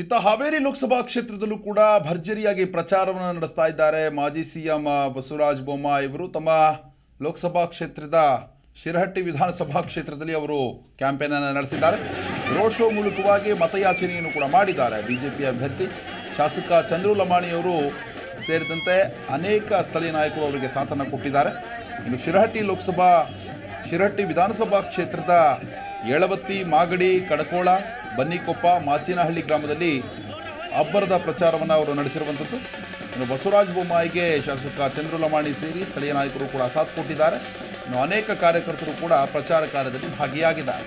ಇತ್ತ ಹಾವೇರಿ ಲೋಕಸಭಾ ಕ್ಷೇತ್ರದಲ್ಲೂ ಕೂಡ ಭರ್ಜರಿಯಾಗಿ ಪ್ರಚಾರವನ್ನು ನಡೆಸ್ತಾ ಇದ್ದಾರೆ. ಮಾಜಿ ಸಿಎಂ ಬಸವರಾಜ ಬೊಮ್ಮಾಯಿ ಇವರು ತಮ್ಮ ಲೋಕಸಭಾ ಕ್ಷೇತ್ರದ ಶಿರಹಟ್ಟಿ ವಿಧಾನಸಭಾ ಕ್ಷೇತ್ರದಲ್ಲಿ ಅವರು ಕ್ಯಾಂಪೇನ್ ಅನ್ನು ನಡೆಸಿದ್ದಾರೆ. ರೋಡ್ ಶೋ ಮೂಲಕವಾಗಿ ಮತಯಾಚನೆಯನ್ನು ಕೂಡ ಮಾಡಿದ್ದಾರೆ ಬಿಜೆಪಿ ಅಭ್ಯರ್ಥಿ. ಶಾಸಕ ಚಂದ್ರು ಲಮಾಣಿಯವರು ಸೇರಿದಂತೆ ಅನೇಕ ಸ್ಥಳೀಯ ನಾಯಕರು ಅವರಿಗೆ ಸಾಥನ ಕೊಟ್ಟಿದ್ದಾರೆ. ಇನ್ನು ಶಿರಹಟ್ಟಿ ಲೋಕಸಭಾ, ಶಿರಹಟ್ಟಿ ವಿಧಾನಸಭಾ ಕ್ಷೇತ್ರದ ಯಳವತ್ತಿ ಮಾಗಡಿ, ಕಡಕೋಳ ಬನ್ನಿಕೊಪ್ಪ ಮಾಚಿನಹಳ್ಳಿ ಗ್ರಾಮದಲ್ಲಿ ಅಬ್ಬರದ ಪ್ರಚಾರವನ್ನು ಅವರು ನಡೆಸಿರುವಂಥದ್ದು. ಇನ್ನು ಬಸವರಾಜ ಬೊಮ್ಮಾಯಿಗೆ ಶಾಸಕ ಚಂದ್ರಲಮಾಣಿ ಸೇರಿ ಸ್ಥಳೀಯ ನಾಯಕರು ಕೂಡ ಸಾಥ್ ಕೊಟ್ಟಿದ್ದಾರೆ. ಇನ್ನು ಅನೇಕ ಕಾರ್ಯಕರ್ತರು ಕೂಡ ಪ್ರಚಾರ ಕಾರ್ಯದಲ್ಲಿ ಭಾಗಿಯಾಗಿದ್ದಾರೆ.